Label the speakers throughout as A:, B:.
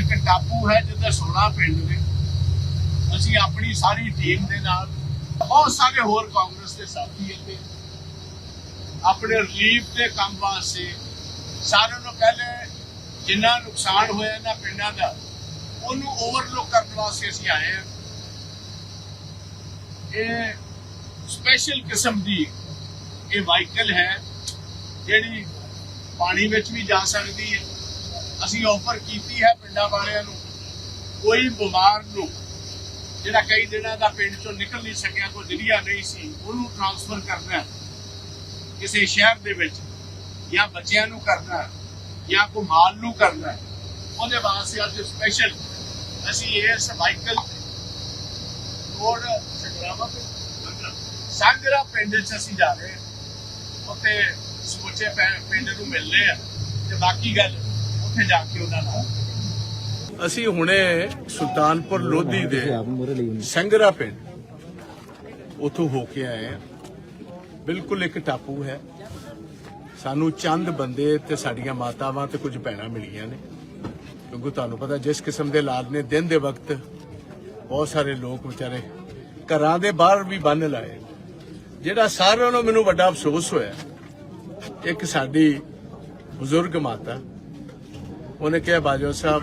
A: ਇੱਕ ਟਾਪੂ ਹੈ ਜਿੱਥੇ 16 ਪਿੰਡ ਨੇ। ਅਸੀਂ ਆਪਣੀ ਸਾਰੀ ਟੀਮ ਦੇ ਨਾਲ ਬਹੁਤ ਸਾਰੇ ਹੋਰ ਕਾਂਗਰਸ ਦੇ ਸਾਥੀ ਇੱਥੇ। ਆਪਣੇ ਰਿਲੀਫ ਦੇ ਕੰਮ ਵਾਸਤੇ ਸਾਰਿਆਂ ਨੂੰ ਪਹਿਲੇ ਜਿੰਨਾ ਨੁਕਸਾਨ ਹੋਇਆ ਇਹਨਾਂ ਪਿੰਡਾਂ ਦਾ, ਉਹਨੂੰ ਓਵਰਲੋਕ ਕਰਨ ਵਾਸਤੇ ਅਸੀਂ ਆਏ ਹਾਂ। ਇਹ ਸਪੈਸ਼ਲ ਕਿਸਮ ਦੀ ਇਹ ਵਾਹੀਕਲ ਹੈ, ਜਿਹੜੀ ਪਾਣੀ ਵਿੱਚ ਵੀ ਜਾ ਸਕਦੀ ਹੈ। ਅਸੀਂ ਆਫਰ ਕੀਤੀ ਹੈ ਪਿੰਡਾਂ ਵਾਲਿਆਂ ਨੂੰ। ਕੋਈ ਬਿਮਾਰ ਨੂੰ ਜਿਹੜਾ ਕਈ ਦਿਨਾਂ ਦਾ ਪਿੰਡ ਚੋਂ ਨਿਕਲ ਨਹੀਂ ਸਕਿਆ, ਕੋਈ ਜਰੀਆ ਨਹੀਂ ਸੀ, ਉਹਨੂੰ ਟ੍ਰਾਂਸਫਰ ਕਰਨਾ ਕਿਸੇ ਸ਼ਹਿਰ ਦੇ ਵਿੱਚ ਜਾਂ ਬੱਚਿਆਂ ਨੂੰ ਕਰਨਾ ਜਾਂ ਕੋਈ ਮਾਲ ਨੂੰ ਕਰਨਾ ਉਹਦੇ ਵਾਸਤੇ ਅੱਜ ਸਪੈਸ਼ਲ ਅਸੀਂ ਇਸ ਵਾਹੀਕਲ ਰੋਡ ਸੰਗਰਾਮਾ ਸੰਗਰਾ ਪਿੰਡ ਚ ਅਸੀਂ ਜਾ ਰਹੇ ਹਾਂ। ਉੱਥੇ ਸਮੁੱਚੇ ਪਿੰਡ ਨੂੰ ਮਿਲਨੇ ਆ ਤੇ ਬਾਕੀ ਗੱਲ ਉੱਥੇ ਜਾ ਕੇ ਉਹਨਾਂ ਨਾਲ। ਅਸੀਂ ਹੁਣੇ ਸੁਲਤਾਨਪੁਰ ਲੋਧੀ ਦੇ ਸੰਗਰਾ ਪਿੰਡ ਉਥੋਂ ਹੋ ਕੇ ਆਏ ਆ ਬਿਲਕੁਲ ਇੱਕ ਟਾਪੂ ਹੈ। ਸਾਨੂੰ ਚੰਦ ਬੰਦੇ ਤੇ ਸਾਡੀਆਂ ਮਾਤਾਵਾਂ ਤੇ ਕੁਝ ਭੈਣਾਂ ਮਿਲੀਆਂ ਨੇ। ਕਿਉਂਕਿ ਤੁਹਾਨੂੰ ਪਤਾ ਜਿਸ ਕਿਸਮ ਦੇ ਲਾਲ ਨੇ, ਦਿਨ ਦੇ ਵਕਤ ਬਹੁਤ ਸਾਰੇ ਲੋਕ ਵਿਚਾਰੇ ਘਰਾਂ ਦੇ ਬਾਹਰ ਵੀ ਬੰਨ ਲਾਏ। ਜਿਹੜਾ ਸਾਰਿਆਂ ਨੂੰ ਮੈਨੂੰ ਵੱਡਾ ਅਫਸੋਸ ਹੋਇਆ, ਇੱਕ ਸਾਡੀ ਬਜ਼ੁਰਗ ਮਾਤਾ ਉਹਨੇ ਕਿਹਾ, ਬਾਜਵਾ ਸਾਹਿਬ,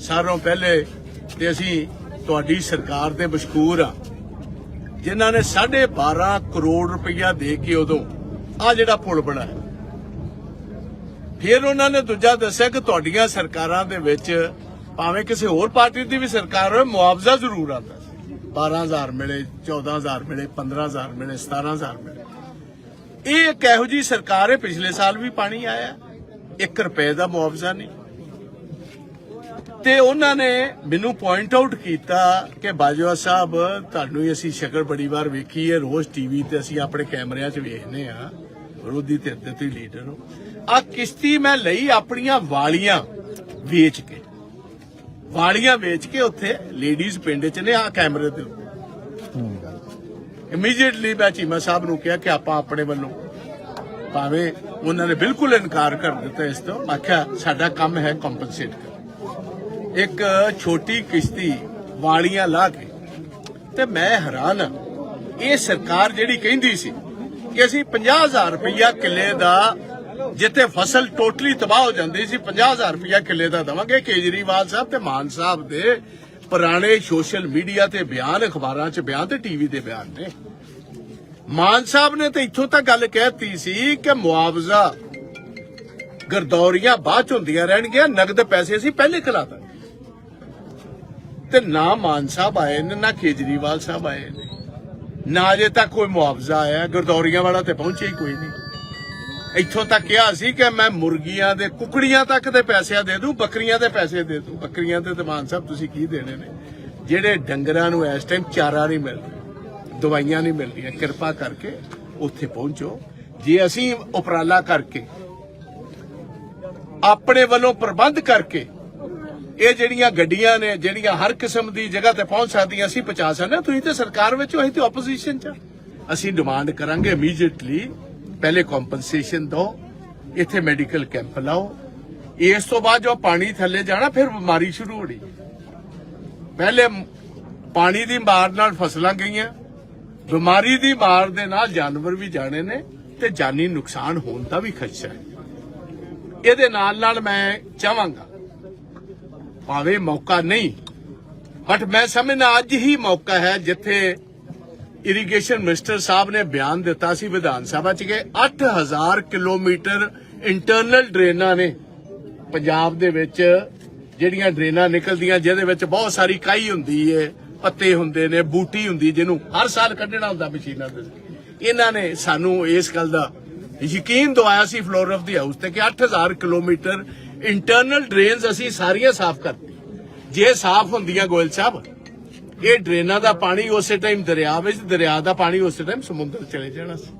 A: ਸਾਰਿਆਂ ਪਹਿਲੇ ਤੇ ਅਸੀਂ ਤੁਹਾਡੀ ਸਰਕਾਰ ਦੇ ਮਸ਼ਕੂਰ ਆ। ਜਿਨ੍ਹਾਂ ਨੇ 12.5 ਕਰੋੜ ਰੁਪਈਆ ਦੇ ਕੇ ਉਦੋਂ ਆ ਜਿਹੜਾ ਪੁਲ ਬਣਾਇਆ। ਫਿਰ ਉਹਨਾਂ ਨੇ ਦੂਜਾ ਦੱਸਿਆ ਕਿ ਤੁਹਾਡੀਆਂ ਸਰਕਾਰਾਂ ਦੇ ਵਿੱਚ ਭਾਵੇਂ ਕਿਸੇ ਹੋਰ ਪਾਰਟੀ ਦੀ ਵੀ ਸਰਕਾਰ ਹੋਵੇ, ਮੁਆਵਜ਼ਾ ਜ਼ਰੂਰ ਆਉਂਦਾ ਸੀ। 12000 ਮਿਲੇ 14000 ਮਿਲੇ 15000 ਮਿਲੇ 17000 ਮਿਲੇ। ਇਹ ਇੱਕ ਇਹੋ ਜੀ ਸਰਕਾਰ ਹੈ, ਪਿਛਲੇ ਸਾਲ ਵੀ ਪਾਣੀ ਆਇਆ। 1 ਰੁਪਏ ਦਾ ਮੁਆਵਜ਼ਾ ਨਹੀਂ। ਤੇ ਉਹਨਾਂ ਨੇ ਮੈਨੂੰ ਪੁਆਇੰਟ ਆਊਟ ਕੀਤਾ ਕਿ ਬਾਜਵਾ ਸਾਹਿਬ, ਤੁਹਾਨੂੰ ਹੀ ਅਸੀਂ ਸ਼ਕਲ ਬੜੀ ਵਾਰ ਵੇਖੀ ਹੈ। ਰੋਜ਼ ਟੀਵੀ ਤੇ ਅਸੀਂ ਆਪਣੇ ਕੈਮਰਿਆਂ 'ਚ ਵੇਖਨੇ ਆ ਵਿਰੋਧੀ ਧਿਰ ਦੇ ਤੁਸੀਂ ਲੀਡਰ ਹੋ ਆ ਕਿਸ਼ਤੀ ਮੈਂ ਲਈ ਆਪਣੀਆਂ ਵਾਲੀਆਂ ਵੇਚ ਕੇ। ਵਾਲੀਆਂ ਵੇਚ ਕੇ ਉੱਥੇ ਲੇਡੀਜ਼ ਪਿੰਡ 'ਚ ਨੇ ਆ ਕੈਮਰੇ ਤੇ ਇਮੀਡੀਏਟਲੀ ਮੈਂ ਚੀਮਾ ਸਾਹਿਬ ਨੂੰ ਕਿਹਾ ਕਿ ਆਪਾਂ ਆਪਣੇ ਵੱਲੋਂ ਭਾਵੇਂ ਉਹਨਾਂ ਨੇ ਬਿਲਕੁਲ ਇਨਕਾਰ ਕਰ ਦਿੱਤਾ ਇਸ ਤੋਂ ਆਖਿਆ ਸਾਡਾ ਕੰਮ ਹੈ ਕੰਪਨਸੇਟ ਇੱਕ ਛੋਟੀ ਕਿਸ਼ਤੀ ਵਾਲੀਆਂ ਲਾ ਕੇ ਤੇ ਮੈਂ ਹੈਰਾਨ ਹਾਂ ਇਹ ਸਰਕਾਰ ਜਿਹੜੀ ਕਹਿੰਦੀ ਸੀ ਕਿ ਅਸੀਂ 50000 ਰੁਪਇਆ ਕਿੱਲੇ ਦਾ ਜਿੱਥੇ ਫਸਲ ਟੋਟਲੀ ਤਬਾਹ ਹੋ ਜਾਂਦੀ ਸੀ 50000 ਰੁਪਇਆ ਕਿੱਲੇ ਦਾ ਦਵਾਂਗੇ। ਕੇਜਰੀਵਾਲ ਸਾਹਿਬ ਤੇ ਮਾਨ ਸਾਹਿਬ ਦੇ ਪੁਰਾਣੇ ਸੋਸ਼ਲ ਮੀਡੀਆ ਤੇ ਬਿਆਨ, ਅਖਬਾਰਾਂ 'ਚ ਬਿਆਨ ਤੇ ਟੀਵੀ ਤੇ ਬਿਆਨ ਨੇ। ਮਾਨ ਸਾਹਿਬ ਨੇ ਤੇ ਇੱਥੋਂ ਤੱਕ ਗੱਲ ਕਹਿਤੀ ਸੀ ਕਿ ਮੁਆਵਜ਼ਾ ਗਰਦੌਰੀਆਂ ਬਾਅਦ ਚ ਹੁੰਦੀਆਂ ਰਹਿਣਗੀਆਂ, ਨਗਦ ਪੈਸੇ ਅਸੀਂ ਪਹਿਲੇ ਖਿਲਾਤਾ ਤੇ ਨਾ ਮਾਨ ਸਾਹਿਬ ਆਏ ਨੇ, ਨਾ ਕੇਜਰੀਵਾਲ ਸਾਹਿਬ ਆਏ ਨੇ। ਨਾ ਅਜੇ ਤੱਕ ਕੋਈ ਮੁਆਵਜ਼ਾ ਆਇਆ, ਗਰਦੌਰੀਆਂ ਵਾਲਾ ਤੇ ਪਹੁੰਚਿਆ ਹੀ ਕੋਈ ਨਹੀਂ। ਇੱਥੋਂ ਤੱਕ ਕਿਹਾ ਸੀ ਕਿ ਮੈਂ ਮੁਰਗੀਆਂ ਦੇ, ਕੁਕੜੀਆਂ ਤੱਕ ਦੇ ਪੈਸੇ ਦੇ ਦੂੰ, ਬੱਕਰੀਆਂ ਦੇ ਪੈਸੇ ਦੇ ਦੂੰ। ਬੱਕਰੀਆਂ ਦੇ ਤੇ ਮਾਨ ਸਾਹਿਬ ਤੁਸੀਂ ਕੀ ਦੇਣੇ ਨੇ? ਜਿਹੜੇ ਡੰਗਰਾਂ ਨੂੰ ਇਸ ਟਾਈਮ ਚਾਰਾ ਨਹੀਂ ਮਿਲ ਰਿਹਾ ਦਵਾਈਆਂ ਨਹੀਂ ਮਿਲ ਰਹੀਆਂ ਕਿਰਪਾ ਕਰਕੇ ਉੱਥੇ ਪਹੁੰਚੋ। ਜੇ ਅਸੀਂ ਉਪਰਾਲਾ ਕਰਕੇ ਆਪਣੇ ਵੱਲੋਂ ਪ੍ਰਬੰਧ ਕਰਕੇ ਇਹ ਜਿਹੜੀਆਂ ਗੱਡੀਆਂ ਨੇ, ਜਿਹੜੀਆਂ ਹਰ ਕਿਸਮ ਦੀ ਜਗ੍ਹਾ ਤੇ ਪਹੁੰਚ ਸਕਦੀਆਂ, ਅਸੀਂ ਪਹੁੰਚਾ ਸਕਦੇ ਹਾਂ। ਤੁਸੀਂ ਤੇ ਸਰਕਾਰ ਵਿੱਚ ਹੋ ਅਸੀਂ ਤੇ ਆਪੋਜੀਸ਼ਨ ਚ ਅਸੀਂ ਡਿਮਾਂਡ ਕਰਾਂਗੇ ਇਮੀਡੀਏਟਲੀ ਪਹਿਲੇ ਕੰਪਨਸੇਸ਼ਨ ਦਿਓ। ਇੱਥੇ ਮੈਡੀਕਲ ਕੈਂਪ ਲਾਓ। ਇਸ ਤੋਂ ਬਾਅਦ ਜੋ ਪਾਣੀ ਥੱਲੇ ਜਾਣਾ, ਫਿਰ ਬਿਮਾਰੀ ਸ਼ੁਰੂ ਹੋਣੀ। ਪਹਿਲੇ ਪਾਣੀ ਦੀ ਮਾਰ ਨਾਲ ਫਸਲਾਂ ਗਈਆਂ। ਬਿਮਾਰੀ ਦੀ ਮਾਰ ਦੇ ਨਾਲ ਜਾਨਵਰ ਵੀ ਜਾਣੇ ਨੇ ਤੇ ਜਾਨੀ ਨੁਕਸਾਨ ਹੋਣ ਦਾ ਵੀ ਖਦਸ਼ਾ ਹੈ। ਇਹਦੇ ਨਾਲ ਨਾਲ ਮੈਂ ਚਾਹਾਂਗਾ। ਭਾਵੇਂ ਮੌਕਾ ਨਹੀਂ ਬਟ ਮੈਂ ਸਮਝਣਾ ਅੱਜ ਹੀ ਮੌਕਾ ਹੈ ਜਿੱਥੇ ਇਰੀਗੇਸ਼ਨ ਮਿਨਿਸਟਰ ਸਾਹਿਬ ਨੇ ਬਿਆਨ ਦਿੱਤਾ ਸੀ, ਵਿਧਾਨ ਸਭਾ 'ਚ ਕਿ 8000 ਕਿਲੋਮੀਟਰ ਇੰਟਰਨਲ ਡਰੇਨਾਂ ਨੇ ਪੰਜਾਬ ਦੇ ਵਿੱਚ, ਜਿਹੜੀਆਂ ਡਰੇਨਾਂ ਨਿਕਲਦੀਆਂ, ਜਿਹਦੇ ਵਿੱਚ ਬਹੁਤ ਸਾਰੀ ਕਾਈ ਹੁੰਦੀ ਏ, ਪੱਤੇ ਹੁੰਦੇ ਨੇ, ਬੂਟੀ ਹੁੰਦੀ, ਜਿਹਨੂੰ ਹਰ ਸਾਲ ਕੱਢਣਾ ਹੁੰਦਾ ਮਸ਼ੀਨਾਂ ਦੇ। ਇਹਨਾਂ ਨੇ ਸਾਨੂੰ ਇਸ ਗੱਲ ਦਾ ਯਕੀਨ ਦਵਾਇਆ ਸੀ ਫਲੋਰ ਆਫ ਦੀ ਹਾਊਸ ਤੇ ਕਿ 8000 ਕਿਲੋਮੀਟਰ ਇੰਟਰਨਲ ਡਰੇਨਸ ਅਸੀਂ ਸਾਰੀਆਂ ਸਾਫ਼ ਕਰਤੀ ਜੇ ਸਾਫ਼ ਹੁੰਦੀਆਂ ਗੋਇਲ ਸਾਹਿਬ, ਇਹ ਡਰੇਨਾਂ ਦਾ ਪਾਣੀ ਉਸੇ ਟਾਈਮ ਦਰਿਆ ਵਿੱਚ, ਦਰਿਆ ਦਾ ਪਾਣੀ ਉਸੇ ਟਾਈਮ ਸਮੁੰਦਰ ਚਲੇ ਜਾਣਾ ਸੀ।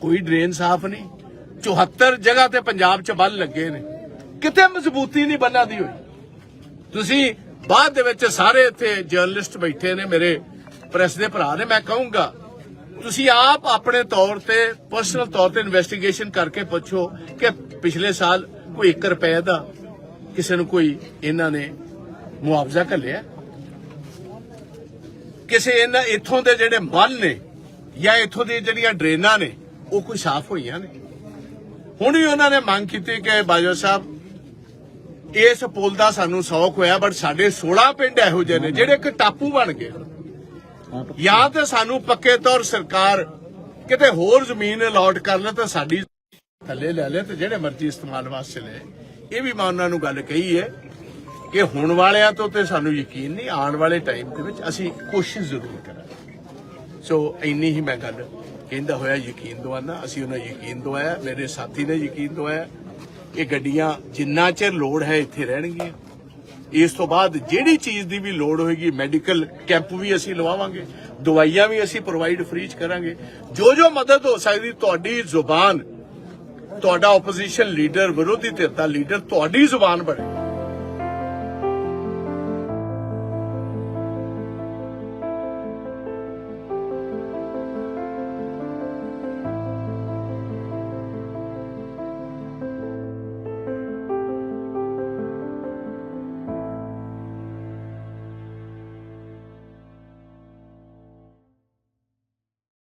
A: ਕੋਈ ਡਰੇਨ ਸਾਫ਼ ਨਹੀਂ। 74 ਜਗ੍ਹਾ ਤੇ ਪੰਜਾਬ 'ਚ ਬੰਨ ਲੱਗੇ ਨੇ। ਕਿਤੇ ਮਜ਼ਬੂਤੀ ਨਹੀਂ ਬੰਨਾਂ ਦੀ ਹੋਈ। ਤੁਸੀਂ ਬਾਅਦ ਦੇ ਵਿੱਚ ਸਾਰੇ ਇੱਥੇ ਜਰਨਲਿਸਟ ਬੈਠੇ ਨੇ, ਮੇਰੇ ਪ੍ਰੈਸ ਦੇ ਭਰਾ ਨੇ। ਮੈਂ ਕਹੂੰਗਾ ਤੁਸੀਂ ਆਪ ਆਪਣੇ ਤੌਰ ਤੇ ਪਰਸਨਲ ਤੌਰ ਤੇ ਇਨਵੈਸਟੀਗੇਸ਼ਨ ਕਰਕੇ ਪੁੱਛੋ ਕਿ ਪਿਛਲੇ ਸਾਲ ਕੋਈ 1 ਰੁਪਏ ਦਾ ਕਿਸੇ ਨੂੰ ਕੋਈ ਇਹਨਾਂ ਨੇ ਮੁਆਵਜ਼ਾ ਘੱਲਿਆ? ਕਿਸੇ ਇਹਨਾਂ ਇੱਥੋਂ ਦੇ ਜਿਹੜੇ ਮਨ ਨੇ ਜਾਂ ਇੱਥੋਂ ਦੀਆਂ ਜਿਹੜੀਆਂ ਡਰੇਨਾਂ ਨੇ, ਉਹ ਕੋਈ ਸਾਫ਼ ਹੋਈਆਂ ਨੇ? ਹੁਣ ਵੀ ਉਹਨਾਂ ਨੇ ਮੰਗ ਕੀਤੀ ਕਿ ਬਾਜਵਾ ਸਾਹਿਬ, ਇਸ ਪੁਲ ਦਾ ਸਾਨੂੰ ਸੌਖ ਹੋਇਆ ਬਟ ਸਾਡੇ 16 ਪਿੰਡ ਇਹੋ ਜਿਹੇ ਨੇ ਜਿਹੜੇ ਇੱਕ ਟਾਪੂ ਬਣ ਗਏ। ਜਾਂ ਤੇ ਸਾਨੂੰ ਪੱਕੇ ਤੌਰ ਸਰਕਾਰ ਕਿਤੇ ਹੋਰ ਜ਼ਮੀਨ ਅਲਾਟ ਕਰ ਲੈ ਤਾਂ ਸਾਡੀ ਥੱਲੇ ਲੈ ਲੈ ਤੇ ਜਿਹੜੇ ਮਰਜ਼ੀ ਇਸਤੇਮਾਲ ਵਾਸਤੇ ਲੈ। ਇਹ ਵੀ ਮੈਂ ਉਹਨਾਂ ਨੂੰ ਗੱਲ ਕਹੀ ਹੈ ਕਿ ਹੁਣ ਵਾਲਿਆਂ ਤੋਂ ਤੇ ਸਾਨੂੰ ਯਕੀਨ ਨਹੀਂ, ਆਉਣ ਵਾਲੇ ਟਾਈਮ ਦੇ ਵਿੱਚ ਅਸੀਂ ਕੋਸ਼ਿਸ਼ ਜ਼ਰੂਰ ਕਰਾਂਗੇ। ਸੋ ਇੰਨੀ ਹੀ ਮੈਂ ਗੱਲ ਕਹਿੰਦਾ ਹੋਇਆ, ਯਕੀਨ ਦਵਾਨਾ ਅਸੀਂ ਉਹਨਾਂ ਯਕੀਨ ਦਵਾਇਆ, ਮੇਰੇ ਸਾਥੀ ਨੇ ਯਕੀਨ ਦਵਾਇਆ ਇਹ ਗੱਡੀਆਂ ਜਿੰਨਾ ਚਿਰ ਲੋੜ ਹੈ ਇੱਥੇ ਰਹਿਣਗੀਆਂ। ਇਸ ਤੋਂ ਬਾਅਦ ਜਿਹੜੀ ਚੀਜ਼ ਦੀ ਵੀ ਲੋੜ ਹੋਏਗੀ ਮੈਡੀਕਲ ਕੈਂਪ ਵੀ ਅਸੀਂ ਲਵਾਵਾਂਗੇ, ਦਵਾਈਆਂ ਵੀ ਅਸੀਂ ਪ੍ਰੋਵਾਈਡ ਫ੍ਰੀ ਚ ਕਰਾਂਗੇ। ਜੋ ਜੋ ਮਦਦ ਹੋ ਸਕਦੀ, ਤੁਹਾਡੀ ਜ਼ੁਬਾਨ, ਤੁਹਾਡਾ ਆਪੋਜੀਸ਼ਨ ਲੀਡਰ ਵਿਰੋਧੀ ਧਿਰ ਦਾ ਲੀਡਰ ਤੁਹਾਡੀ ਜ਼ੁਬਾਨ ਬਣੇ।